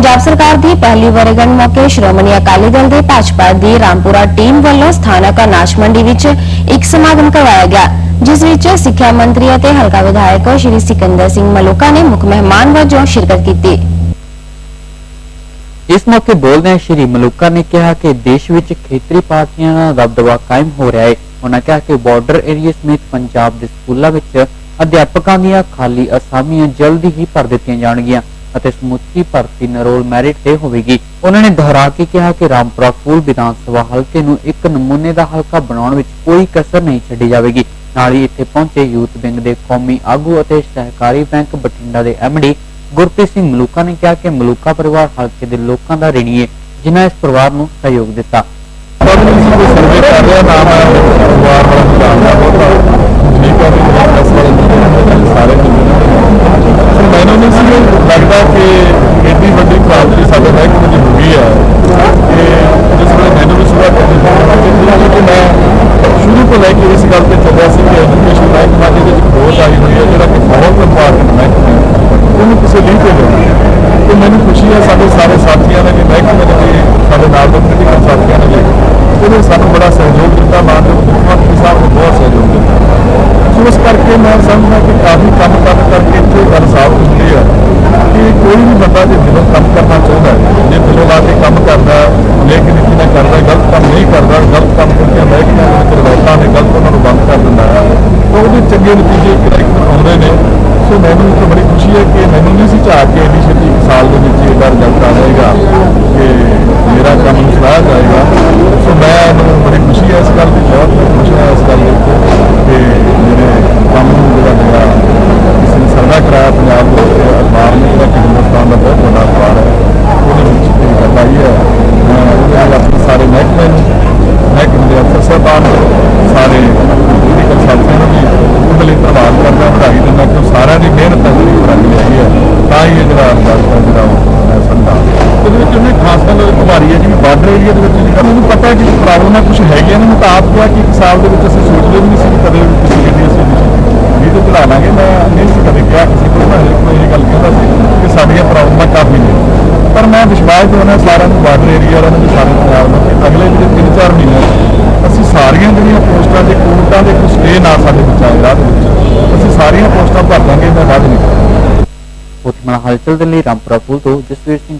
ਪੰਜਾਬ ਸਰਕਾਰ ਦੀ ਪਹਿਲੀ ਵਰੇਗੰਢ ਮੌਕੇ ਸ਼੍ਰੋਮਣੀ ਅਕਾਲੀ ਦਲ ਦੇ ਭਾਜਪਾ ਦੀ ਰਾਮਪੁਰਾ ਟੀਮ ਵੱਲੋਂ ਸਥਾਨਕ ਅਨਾਜ ਮੰਡੀ ਵਿੱਚ ਇੱਕ ਸਮਾਗਮ ਕਰਵਾਇਆ ਗਿਆ, ਜਿਸ ਵਿੱਚ ਸਿੱਖਿਆ ਮੰਤਰੀ ਅਤੇ ਹਲਕਾ ਵਿਧਾਇਕ ਸ਼੍ਰੀ ਸਿਕੰਦਰ ਸਿੰਘ ਮਲੂਕਾ ਨੇ ਮੁੱਖ ਮਹਿਮਾਨ ਵਜੋਂ ਸ਼ਿਰਕਤ ਕੀਤੀ। ਇਸ ਮੌਕੇ ਬੋਲਦਿਆਂ ਸ਼੍ਰੀ ਮਲੂਕਾ ਨੇ ਕਿਹਾ ਕਿ ਦੇਸ਼ ਵਿੱਚ ਖੇਤਰੀ ਪਾਰਟੀਆਂ ਦਾ ਦਬਦਬਾ ਕਾਇਮ ਹੋ ਰਿਹਾ ਹੈ ਉਹਨਾਂ ਕਿਹਾ ਕਿ ਬਾਰਡਰ ਏਰੀਆ ਸਮੇਤ ਪੰਜਾਬ ਦੇ ਸਕੂਲਾਂ ਵਿੱਚ ਅਧਿਆਪਕਾਂ ਦੀਆਂ ਖਾਲੀ ਅਸਾਮੀਆਂ ਜਲਦੀ ਹੀ ਭਰ ਦਿੱਤੀਆਂ ਜਾਣਗੀਆਂ। ਅਤੇ ਸਮੁੱਚੀ ਭਰਤੀ ਨਰੋਲ ਮੈਰਿਟ ਤੇ ਹੋਵੇਗੀ। ਉਹਨਾਂ ਨੇ ਦੁਹਰਾ ਕੇ ਕਿਹਾ ਕਿ ਰਾਮਪੁਰਾ ਫੂਲ ਵਿਧਾਨ ਸਭਾ ਹਲਕੇ ਨੂੰ ਇੱਕ ਨਮੂਨੇ ਦਾ ਹਲਕਾ ਬਣਾਉਣ ਵਿੱਚ ਕੋਈ ਕਸਰ ਨਹੀਂ ਛੱਡੀ ਜਾਵੇਗੀ। ਨਾਲ ਹੀ ਇੱਥੇ ਪਹੁੰਚੇ ਯੂਥ ਵਿੰਗ ਦੇ ਕੌਮੀ ਆਗੂ ਅਤੇ ਸਹਿਕਾਰੀ ਬੈਂਕ ਬਠਿੰਡਾ ਦੇ ਐਮਡੀ ਗੁਰਪ੍ਰੀਤ ਸਿੰਘ ਮਲੂਕਾ ਨੇ ਕਿਹਾ ਕਿ ਮਲੂਕਾ ਪਰਿਵਾਰ ਹਲਕੇ ਦੇ ਲੋਕਾਂ ਦਾ ਰਿਣੀ ਹੈ, ਜਿਨ੍ਹਾਂ ਇਸ ਪਰਿਵਾਰ ਨੂੰ ਸਹਿਯੋਗ ਦਿੱਤਾ। ਗੱਲ ਤੇ ਚੱਲਿਆ ਸੀ ਕਿ ਐਜੂਕੇਸ਼ਨ ਮਹਿਕਮਾ ਦੇ ਵਿੱਚ ਗ੍ਰੋਥ ਆਈ ਹੋਈ ਹੈ, ਜਿਹੜਾ ਕਿ ਬਹੁਤ ਇੰਪੋਰਟੈਂਟ ਮਹਿਕਮਾ ਹੈ ਉਹਨੂੰ ਕਿਸੇ ਲੀਹ ਤੇ ਲਿਆਉਣਾ ਤੇ ਮੈਨੂੰ ਖੁਸ਼ੀ ਹੈ ਸਾਡੇ ਸਾਰੇ ਸਾਥੀਆਂ ਨੇ ਵੀ ਮਹਿਕਮੇ ਦੇ ਵੀ, ਸਾਡੇ ਨਾਲ ਦੇ ਪੋਲੀਟੀਕਲ ਸਾਥੀਆਂ ਨੇ ਵੀ, ਉਹਨੇ ਸਾਨੂੰ ਬੜਾ ਸਹਿਯੋਗ ਦਿੱਤਾ ਮਾਨਯੋਗ ਮੁੱਖ ਮੰਤਰੀ ਸਾਹਿਬ ਨੂੰ ਬਹੁਤ ਸਹਿਯੋਗ ਦਿੱਤਾ। ਸੋ ਇਸ ਕਰਕੇ ਮੈਂ ਸਮਝਦਾ ਕਿ ਕਾਫੀ ਕੰਮ ਕਰ ਕਰਕੇ ਇੱਥੇ ਗੱਲ ਸਾਫ਼ ਹੁੰਦੀ ਹੈ ਕਿ ਕੋਈ ਵੀ ਬੰਦਾ ਜੇ ਦਿਲੋਂ ਕੰਮ ਕਰਨਾ ਚਾਹੁੰਦਾ ਹੈ ਜੇ ਦਿਲੋਂ ਲਾ ਕੇ ਕੰਮ ਕਰਦਾ ਲੇਕਿਨ ਨੀਤੀ ਨਾਲ ਕਰਦਾ ਗਲਤ ਕੰਮ ਨਹੀਂ ਕਰਦਾ ਗਲਤ ਕੰਮ ਕਰਕੇ ਮਹਿਕਮੇ ਦੇ ਵਿੱਚ ਰਵਾਇਤਾਂ ਨੇ ਗਲਤ ਉਹਨਾਂ ਨੂੰ ਬੰਦ ਕਰ ਦਿੰਦਾ ਹੈ ਤਾਂ ਉਹਦੇ ਚੰਗੇ ਨਤੀਜੇ ਕਿਰਕ ਆਉਂਦੇ ਨੇ। ਸੋ ਮੈਨੂੰ ਤਾਂ ਬੜੀ ਖੁਸ਼ੀ ਹੈ ਕਿ ਮੈਨੂੰ ਨਹੀਂ ਸੀ ਝਾਕ ਕੇ ਇੰਨੀ ਛੇਤੀ ਇੱਕ ਸਾਲ ਦੇ ਵਿੱਚ ਇਹਦਾ ਰਿਜ਼ਲਟ ਆ ਜਾਏਗਾ ਕਿ ਮੇਰਾ ਕੰਮ ਸਲਾਹ ਜਾਏਗਾ ਸੋ ਮੈਂ ਮੈਨੂੰ ਬੜੀ ਖੁਸ਼ੀ ਹੈ ਇਸ ਗੱਲ ਦੀ ਬਹੁਤ ਖੁਸ਼ੀ ਹੈ ਇਸ ਗੱਲ ਦੀ ਕਿ ਮੇਰੇ ਕੰਮ ਨੂੰ ਜਿਹੜਾ ਮੇਰਾ ਕਿਸੇ ਨੇ ਸਰਵਾ ਕਰਾਇਆ ਪੰਜਾਬ ਦੇ ਵਿੱਚ ਅਖਬਾਰ ਨੇ ਜਿਹੜਾ ਕਿ ਹਿੰਦੁਸਤਾਨ ਦਾ ਬਹੁਤ ਵੱਡਾ ਅਖਬਾਰ ਹੈ ਉਹਦੇ ਵਿੱਚ ਇਹ ਗੱਲ ਆਈ ਹੈ ਮੈਂ ਉਹਦੇ ਨਾਲ ਆਪਣੇ ਸਾਰੇ ਮਹਿਕਮੇ ਨੂੰ ਮਹਿਕਮੇ ਦੇ ਅਫਸਰ ਸਾਹਿਬਾਨ ਨੂੰ, ਸਾਰੇ ਪੋਲੀਟੀਕਲ ਸਾਥੀਆਂ ਨੂੰ ਵੀ ਉਹਦੇ ਲਈ ਧੰਨਵਾਦ ਕਰਦਾ ਵਧਾਈ ਦਿੰਦਾ ਕਿ ਸਾਰਿਆਂ ਦੀ ਮਿਹਨਤ ਹੈ ਜਿਹੜੀ ਕਰਾਈ ਹੈਗੀ ਹੈ। ਤਾਂ ਹੀ ਇਹ ਜਿਹੜਾ ਰਿਜ਼ਲਟ ਹੈ ਜਿਹੜਾ ਉਹ ਮੈਂ ਸਮਝਦਾ ਉਹਦੇ ਵਿੱਚ ਉਹਨੇ ਖਾਸ ਗੱਲ ਉਭਾਰੀ ਹੈ ਜਿਵੇਂ ਬਾਰਡਰ ਏਰੀਆ ਦੇ ਵਿੱਚ ਜਿਹੜਾ ਮੈਨੂੰ ਪਤਾ ਹੈ ਕਿ ਪ੍ਰੋਬਲਮ ਹੈ ਕੁਝ ਹੈਗੀਆਂ ਨੇ ਮੈਂ ਤਾਂ ਆਪ ਕਿਹਾ ਕਿ ਇੱਕ ਸਾਲ ਦੇ ਵਿੱਚ ਅਸੀਂ ਸੋਚਦੇ ਵੀ ਨਹੀਂ ਸੀ ਕਿ ਕਦੇ ਵੀ ਕਿਸੇ ਗੱਡੀ ਅਸੀਂ ਵੀ ਤੇ ਚਲਾ ਲਾਂਗੇ, ਮੈਂ ਨਹੀਂ ਸੀ ਕਦੇ ਕਿਹਾ ਕਿਸੇ ਕੋਲ, ਮੈਂ ਹਰੇਕ ਇਹ ਗੱਲ ਕਹਿੰਦਾ ਸੀ ਕਿ ਸਾਡੀਆਂ ਪ੍ਰੋਬਲਮਾਂ ਕਾਫੀ ਨੇ। ਪਰ ਮੈਂ ਵਿਸ਼ਵਾਸ ਦਿਵਾਉਣਾ ਸਾਰਿਆਂ ਨੂੰ ਬਾਰਡਰ ਏਰੀਆ ਵਾਲਿਆਂ ਨੂੰ ਵੀ ਸਾਰੇ ਪੰਜਾਬ ਨੂੰ ਕਿ ਅਗਲੇ ਜਿਹੜੇ 3-4 ਮਹੀਨੇ ਅਸੀਂ ਸਾਰੀਆਂ ਜਿਹੜੀਆਂ ਪੋਸਟਾਂ ਦੇ ਕੋਰਟਾਂ ਦੇ ਕੁਝ ਸਟੇ ਨਾ ਸਾਡੇ ਵਿੱਚ ਆਏ ਰਾਹ ਦੇ ਵਿੱਚ। ਸਾਰੀਆਂ ਪੋਸਟਾਂ ਭਰ ਦਾਂਗੇ, ਮੈਂ ਵਾਅਦਾ ਨਹੀਂ ਕਰਦਾ ਹਲਚਲ ਦੇ ਲਈ ਰਾਮਪੁਰਾ ਪੁਲ ਤੋਂ ਜਸਵੀਰ ਸਿੰਘ